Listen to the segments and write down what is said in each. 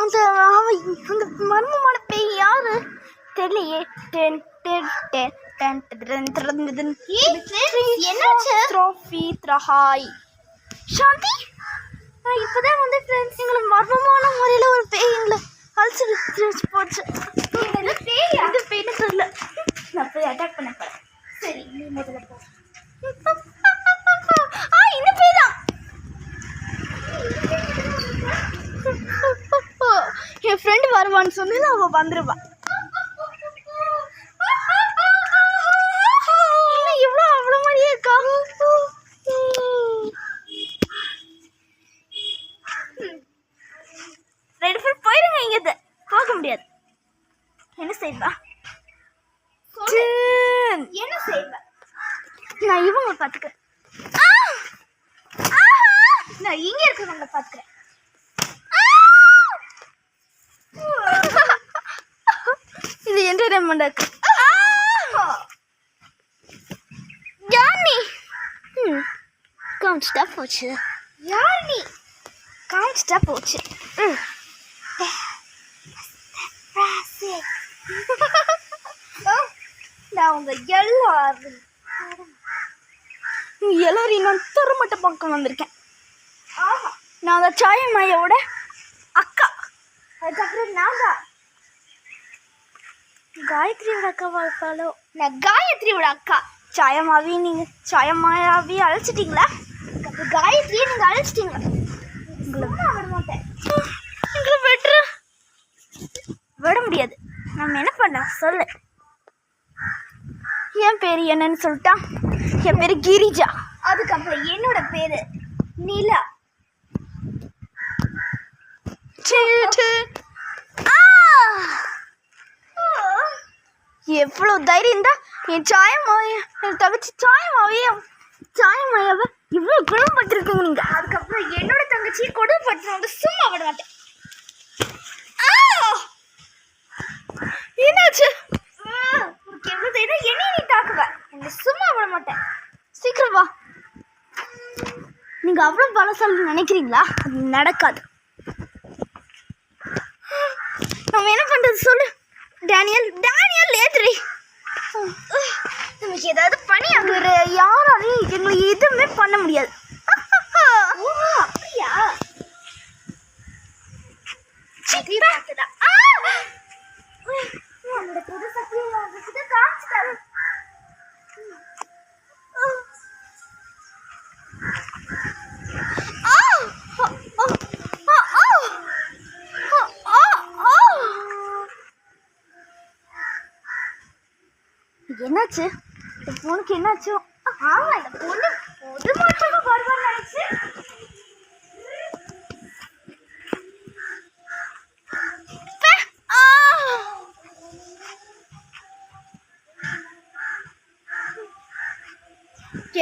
அந்த அந்த மர்மமான பேய் யாரு தெரியலையே டென் டென் டென் டென் என்னாச்சு? த்ரஹாய் சாந்தி நான் இப்போதான் வந்து ஃப்ரெண்ட்ஸ் எங்களை மர்மமான முறையில் ஒரு பேய் எங்களை அழிச்சு போச்சு பேய் அந்த பேய்னு சொல்லல நான் போய் அட்டாக் பண்ண வருவான்னு சொன்னது அவள் வந்துடுவா இவ்வளோ அவ்வளோ மாதிரியே இருக்கா? ரெண்டு பேரும் போயிடுங்க இங்கே போக முடியாது. என்ன செய்வா. என்ன செய்வ? நான் இவங்க பார்த்துக்கிறேன். நான் இங்க இருக்கிறவங்கள பாத்துக்கிறேன் என்டர்டைன்மெண்ட் இருக்கு யானி ம் காமிச்சிட்டா போச்சு. யார் நீ காமிச்சிட்டா போச்சு. ம். நான் உங்க எல்லாரும் எல்லாரும் நான் தரமட்ட பக்கம் வந்திருக்கேன். நான் அந்த சாயம்மாயோட அக்கா. அதுக்கப்புறம் நான் தான் காயத்ரியோட அக்காவா இருப்பாளோ? நான் காயத்ரியோட அக்கா. சாயமாவி நீங்கள் சாயம்மாயாவி அழைச்சிட்டிங்களா? காயத்ரியை நீங்க அழைச்சிட்டீங்க சும்மா விட மாட்டேன். எங்களை விட்டுரு. விட முடியாது. நம்ம என்ன பண்ணலாம்? சொல்லு. என் பேர் என்னன்னு சொல்லிட்டா? என் பேர் கிரிஜா. அதுக்கப்புறம் என்னோட பேரு நிலா. சீ, சீ. ஆ! எவ்வளோ தைரியம் தான் என் சாயமாவைய என் தகச்சி சாயமாவைய சாயமாயாவை இவ்வளோ குணப்பட்டிருக்கீங்க நீங்கள் அதுக்கப்புறம் என்னோட தங்கச்சி கொடுமைப்படுத்தினவங்க சும்மா விட மாட்டேன். என்னாச்சு? எவ்வளோ எவ்வளவு தைரியம்? என்னைய நீ தாக்குவ. சும்மா விட மாட்டேன். சீக்கிரம் வா. நீங்கள் அவ்வளோ பலசாலி நினைக்கிறீங்களா? அது நடக்காது. நம்ம என்ன பண்ணுறது சொல்லு. டேனியல் டேனியல் ஏத்துறி நமக்கு ஏதாவது பணி வேறு யாராலையும் எங்களை எதுவுமே பண்ண முடியாது. அப்படியா? என்னாச்சு? இந்த பொண்ணுக்கு என்னாச்சு? ஆமா இந்த பொண்ணு பொது மாற்றமா வருவான்னு நினைச்சு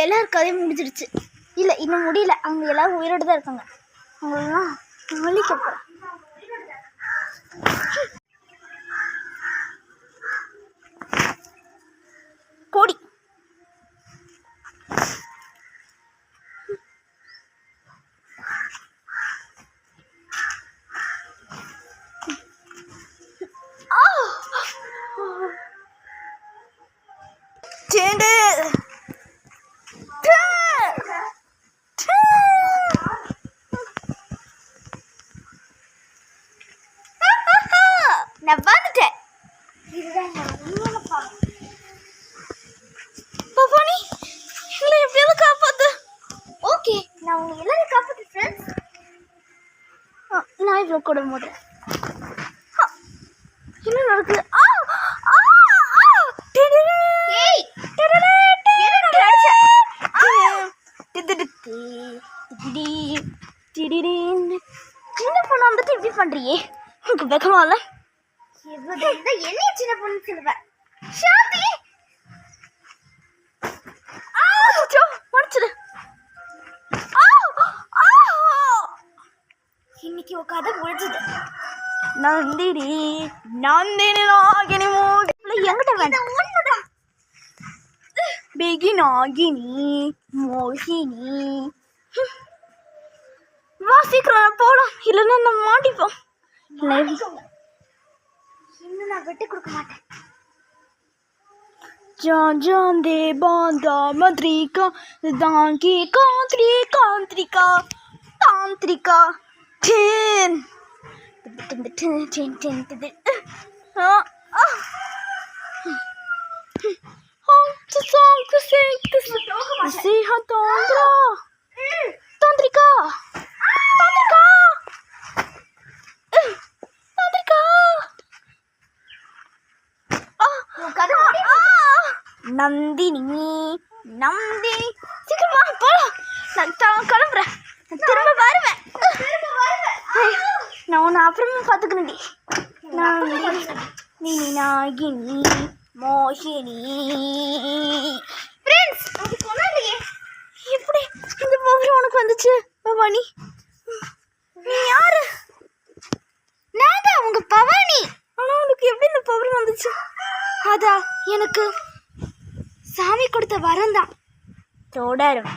எல்லாரும் கதையும் முடிஞ்சிருச்சு. இல்லை இன்னும் முடியல. அவங்க எல்லாரும் உயிரோடு தான் இருக்காங்க. அவங்களெல்லாம் வலிக்க போகிறேன் 氷。チンル நான் இவ்வளோ கூட போடுறேன் என்ன நடக்குது. சின்ன பொண்ணு வந்துட்டு இப்படி பண்றியே உனக்கு வெக்கமா இல்லை என்னைய சின்ன பொண்ணு சொல்லுவேன் சாந்தி கதை முடிஞ்சது. நந்தினி நந்தினி நாகினி மோகினி எங்கிட்ட வேண்டாம் ஒண்ணுதான் பிகி நாகினி மோகினி. வா சீக்கிரம் போகலாம் இல்லைன்னா நம்ம மாட்டிப்போம் இன்னும் நான் விட்டு கொடுக்க மாட்டேன். de banda madrika danki country countryka tantrika tin tin tin tin tin tin ah ah to song to sing to see how tantra tantrika tantrika tantrika ah உன் கதை முடி. நந்தினி நந்தினி சீக்கிரமா போலாம் நான் த- கிளம்புறேன் நான் திரும்ப வருவேன் திரும்ப வருவேன். ஐய், நான் உன்னை அப்புறமா பார்த்துக்கிறேன்டி நீ நாகினி மோகினி ஃப்ரெண்ட்ஸ் அது சொன்னாலே எப்படி இந்த பவர் உனக்கு வந்துச்சு பவானி? நீ யாரு? நான் தான் உங்க பவானி. ஆனால் உனக்கு எப்படி இந்த பவர் வந்துச்சு? அதா எனக்கு சாமி கொடுத்த வரம் தான். தொடரும்.